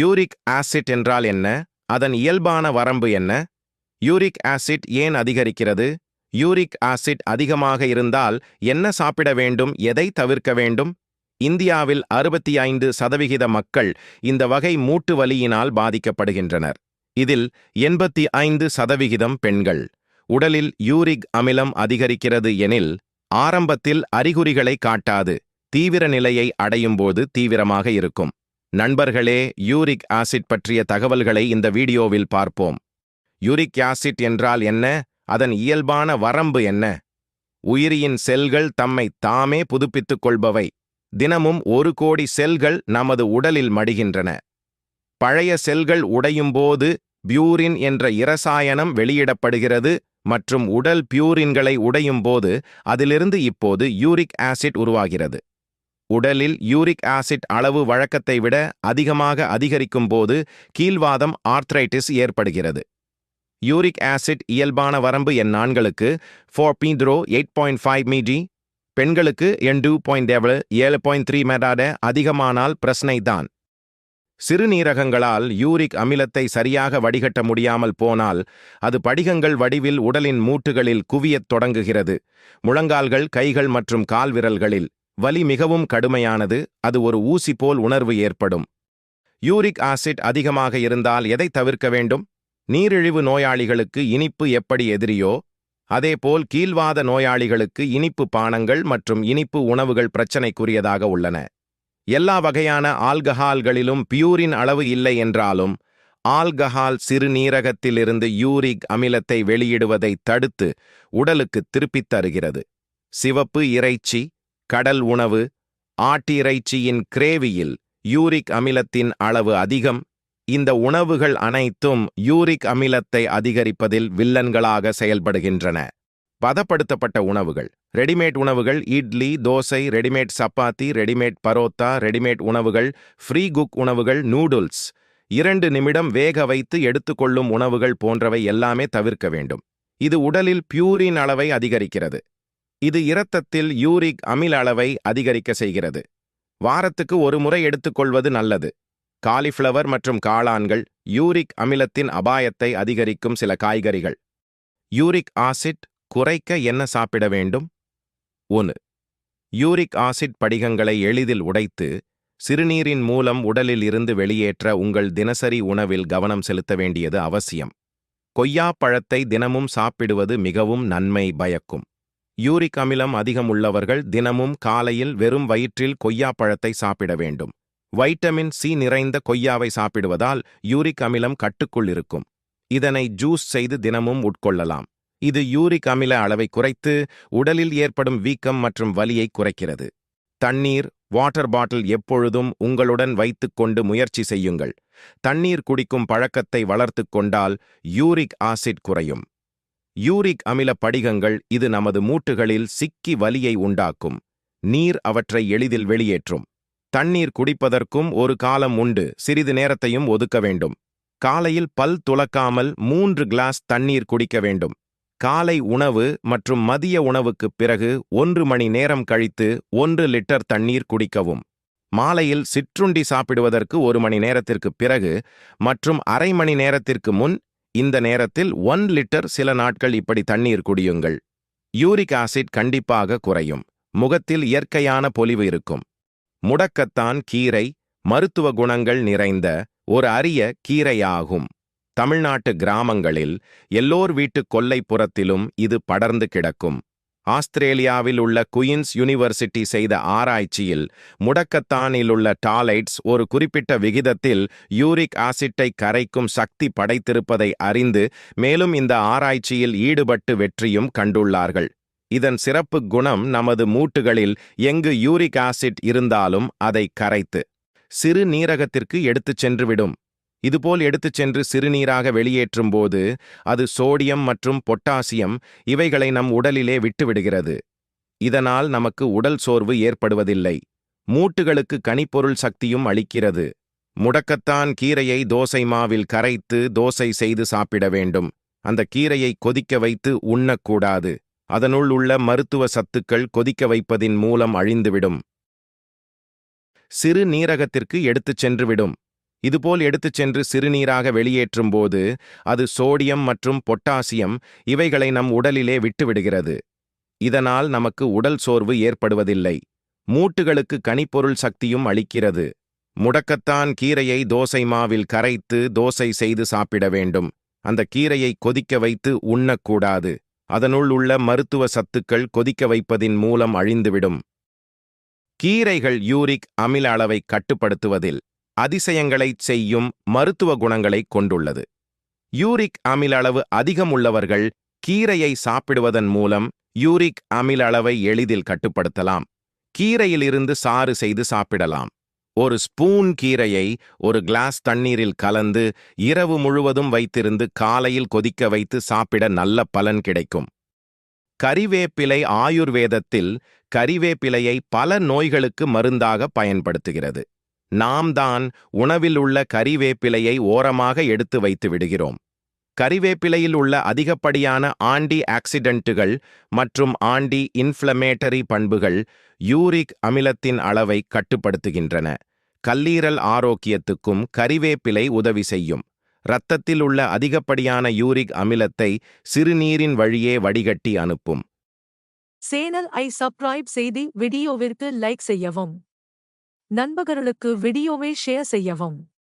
Uric acid என்றால் என்ன? அதன் இயல்பான வரம்பு என்ன? யூரிக் ஆசிட் ஏன் அதிகரிக்கிறது? யூரிக் ஆசிட் அதிகமாக இருந்தால் என்ன சாப்பிட வேண்டும்? எதை தவிர்க்க வேண்டும்? இந்தியாவில் அறுபத்தி ஐந்து சதவிகித மக்கள் இந்த வகை மூட்டு வலியினால் பாதிக்கப்படுகின்றனர். இதில் எண்பத்தி ஐந்து சதவிகிதம் பெண்கள். உடலில் யூரிக் அமிலம் அதிகரிக்கிறது எனில் ஆரம்பத்தில் அறிகுறிகளை காட்டாது. தீவிர நிலையை அடையும்போது தீவிரமாக இருக்கும். நண்பர்களே யூரிக் ஆசிட் பற்றிய தகவல்களை இந்த வீடியோவில் பார்ப்போம். யூரிக் ஆசிட் என்றால் என்ன? அதன் இயல்பான வரம்பு என்ன? உயிரியின் செல்கள் தம்மை தாமே புதுப்பித்துக் கொள்பவை. தினமும் ஒரு கோடி செல்கள் நமது உடலில் மடிகின்றன. பழைய செல்கள் உடையும்போது பியூரின் என்ற இரசாயனம் வெளியிடப்படுகிறது மற்றும் உடல் பியூரின்களை உடையும்போது அதிலிருந்து இப்போது யூரிக் ஆசிட் உருவாகிறது. உடலில் யூரிக் ஆசிட் அளவு வழக்கத்தை விட அதிகமாக அதிகரிக்கும் போது கீழ்வாதம் ஆர்த்ரைட்டிஸ் ஏற்படுகிறது. யூரிக் ஆசிட் இயல்பான வரம்பு என் ஆண்களுக்கு ஃபோர் பீத்ரோ எயிட் பாயிண்ட் ஃபைவ் மீடி பெண்களுக்கு எண்டு பாயிண்ட் எவ்வளவு ஏழு பாயிண்ட் த்ரீ மெடாட அதிகமானால் பிரச்சனை தான். சிறுநீரகங்களால் யூரிக் அமிலத்தை சரியாக வடிகட்ட முடியாமல் போனால் அது படிகங்கள் வடிவில் உடலின் மூட்டுகளில் குவியத் தொடங்குகிறது. முழங்கால்கள் கைகள் மற்றும் கால்விரல்களில் வலி மிகவும் கடுமையானது அது ஒரு ஊசி போல் உணர்வு ஏற்படும். யூரிக் ஆசிட் அதிகமாக இருந்தால் எதை தவிர்க்க வேண்டும்? நீரிழிவு நோயாளிகளுக்கு இனிப்பு எப்படி எதிரியோ அதேபோல் கீழ்வாத நோயாளிகளுக்கு இனிப்பு பானங்கள் மற்றும் இனிப்பு உணவுகள் பிரச்சனைக்குரியதாக உள்ளன. எல்லா வகையான ஆல்கஹால்களிலும் பியூரின் அளவு இல்லை என்றாலும் ஆல்கஹால் சிறுநீரகத்திலிருந்து யூரிக் அமிலத்தை வெளியிடுவதை தடுத்து உடலுக்கு திருப்பித் தருகிறது. சிவப்பு இறைச்சி கடல் உணவு ஆட்டிறைச்சியின் கிரேவியில் யூரிக் அமிலத்தின் அளவு அதிகம். இந்த உணவுகள் அனைத்தும் யூரிக் அமிலத்தை அதிகரிப்பதில் வில்லன்களாக செயல்படுகின்றன. பதப்படுத்தப்பட்ட உணவுகள் ரெடிமேட் உணவுகள் idli dosa readymade chapati readymade parotta readymade உணவுகள் ஃப்ரீ குக் உணவுகள் நூடுல்ஸ். இரண்டு நிமிடம் வேக வைத்து எடுத்துக்கொள்ளும் உணவுகள் போன்றவை எல்லாமே தவிர்க்க வேண்டும். இது உடலில் பியூரின் அளவை அதிகரிக்கிறது. இது இரத்தத்தில் யூரிக் அமில அளவை அதிகரிக்க செய்கிறது. வாரத்துக்கு ஒரு முறை எடுத்துக்கொள்வது நல்லது. காலிஃப்ளவர் மற்றும் காளான்கள் யூரிக் அமிலத்தின் அபாயத்தை அதிகரிக்கும் சில காய்கறிகள். யூரிக் ஆசிட் குறைக்க என்ன சாப்பிட வேண்டும்? ஒன்று யூரிக் ஆசிட் படிகங்களை எளிதில் உடைத்து சிறுநீரின் மூலம் உடலில் இருந்து வெளியேற்ற உங்கள் தினசரி உணவில் கவனம் செலுத்த வேண்டியது அவசியம். கொய்யா பழத்தை தினமும் சாப்பிடுவது மிகவும் நன்மை பயக்கும். யூரிக் அமிலம் அதிகம் உள்ளவர்கள் தினமும் காலையில் வெறும் வயிற்றில் கொய்யா பழத்தை சாப்பிட வேண்டும். வைட்டமின் சி நிறைந்த கொய்யாவை சாப்பிடுவதால் யூரிக் அமிலம் கட்டுக்குள் இருக்கும். இதனை ஜூஸ் செய்து தினமும் உட்கொள்ளலாம். இது யூரிக் அமில அளவை குறைத்து உடலில் ஏற்படும் வீக்கம் மற்றும் வலியை குறைக்கிறது. தண்ணீர் வாட்டர் பாட்டில் எப்பொழுதும் உங்களுடன் வைத்துக்கொண்டு முயற்சி செய்யுங்கள். தண்ணீர் குடிக்கும் பழக்கத்தை வளர்த்துக் கொண்டால் யூரிக் ஆசிட் குறையும். யூரிக் அமில படிகங்கள் இது நமது மூட்டுகளில் சிக்கி வலியை உண்டாக்கும். நீர் அவற்றை எளிதில் வெளியேற்றும். தண்ணீர் குடிப்பதற்கும் ஒரு காலம் உண்டு சிறிது நேரத்தையும் ஒதுக்க வேண்டும். காலையில் பல் துளக்காமல் மூன்று கிளாஸ் தண்ணீர் குடிக்க வேண்டும். காலை உணவு மற்றும் மதிய உணவுக்குப் பிறகு ஒன்று மணி நேரம் கழித்து ஒன்று லிட்டர் தண்ணீர் குடிக்கவும். மாலையில் சிற்றுண்டி சாப்பிடுவதற்கு ஒரு மணி நேரத்திற்குப் பிறகு மற்றும் அரை மணி நேரத்திற்கு முன் இந்த நேரத்தில் ஒன் லிட்டர் சில நாட்கள் இப்படி தண்ணீர் குடியுங்கள். யூரிக் ஆசிட் கண்டிப்பாக குறையும். முகத்தில் இயற்கையான பொலிவு இருக்கும். முடக்கத்தான் கீரை மருத்துவ குணங்கள் நிறைந்த ஒரு அரிய கீரையாகும். தமிழ்நாட்டு கிராமங்களில் எல்லோர் வீட்டு கொல்லைப்புறத்திலும் இது படர்ந்து கிடக்கும். ஆஸ்திரேலியாவில் உள்ள குயின்ஸ் யூனிவர்சிட்டி செய்த ஆராய்ச்சியில் முடக்கத்தானில் உள்ள டாலைட்ஸ் ஒரு குறிப்பிட்ட விகிதத்தில் யூரிக் ஆசிட்டை கரைக்கும் சக்தி படைத்திருப்பதை அறிந்து மேலும் இந்த ஆராய்ச்சியில் ஈடுபட்டு வெற்றியும் கண்டுள்ளார்கள். இதன் சிறப்பு குணம் நமது மூட்டுகளில் எங்கு யூரிக் ஆசிட் இருந்தாலும் அதை கரைத்து சிறு நீரகத்திற்கு எடுத்துச் சென்றுவிடும். இதுபோல் எடுத்துச் சென்று சிறுநீராக வெளியேற்றும் போது அது சோடியம் மற்றும் பொட்டாசியம் இவைகளை நம் உடலிலே விட்டுவிடுகிறது. இதனால் நமக்கு உடல் சோர்வு ஏற்படுவதில்லை. மூட்டுகளுக்கு கனிப்பொருள் சக்தியும் அளிக்கிறது. முடக்கத்தான் கீரையை தோசை மாவில் கரைத்து தோசை செய்து சாப்பிட வேண்டும். அந்த கீரையை கொதிக்க வைத்து உண்ணக்கூடாது. அதனுள் உள்ள மருத்துவ சத்துக்கள் கொதிக்க வைப்பதின் மூலம் அழிந்துவிடும். சிறு நீரகத்திற்கு எடுத்துச் சென்றுவிடும். இதுபோல் எடுத்துச் சென்று சிறுநீராக வெளியேற்றும் போது அது சோடியம் மற்றும் பொட்டாசியம் இவைகளை நம் உடலிலே விட்டுவிடுகிறது. இதனால் நமக்கு உடல் சோர்வு ஏற்படுவதில்லை. மூட்டுகளுக்கு கனிப்பொருள் சக்தியும் அளிக்கிறது. முடக்கத்தான் கீரையை தோசை மாவில் கரைத்து தோசை செய்து சாப்பிட வேண்டும். அந்த கீரையை கொதிக்க வைத்து உண்ணக்கூடாது. அதனுள் உள்ள மருத்துவ சத்துக்கள் கொதிக்க வைப்பதின் மூலம் அழிந்துவிடும். கீரைகள் யூரிக் அமில அளவை கட்டுப்படுத்துவதில் அதிசயங்களைச் செய்யும் மருத்துவ குணங்களைக் கொண்டுள்ளது. யூரிக் அமில அளவு அதிகம் உள்ளவர்கள் கீரையை சாப்பிடுவதன் மூலம் யூரிக் அமில அளவை எளிதில் கட்டுப்படுத்தலாம். கீரையிலிருந்து சாறு செய்து சாப்பிடலாம். ஒரு ஸ்பூன் கீரையை ஒரு கிளாஸ் தண்ணீரில் கலந்து இரவு முழுவதும் வைத்திருந்து காலையில் கொதிக்க வைத்து சாப்பிட நல்ல பலன் கிடைக்கும். கறிவேப்பிலை ஆயுர்வேதத்தில் கறிவேப்பிலையை பல நோய்களுக்கு மருந்தாக பயன்படுத்துகிறது. நாம் தான் உணவில் உள்ள கறிவேப்பிலையை ஓரமாக எடுத்து வைத்து விடுகிறோம். கறிவேப்பிலையில் உள்ள அதிகப்படியான ஆண்டி ஆக்சிடென்ட்டுகள் மற்றும் ஆண்டி இன்ஃப்ளமேட்டரி பண்புகள் யூரிக் அமிலத்தின் அளவை கட்டுப்படுத்துகின்றன. கல்லீரல் ஆரோக்கியத்துக்கும் கறிவேப்பிலை உதவி செய்யும். இரத்தத்தில் உள்ள அதிகப்படியான யூரிக் அமிலத்தை சிறுநீரின் வழியே வடிகட்டி அனுப்பும். சேனல் ஐ சப்ஸ்கிரைப் செய்து வீடியோவிற்கு லைக் செய்யவும். நண்பர்களுக்கு வீடியோவை ஷேர் செய்யவும்.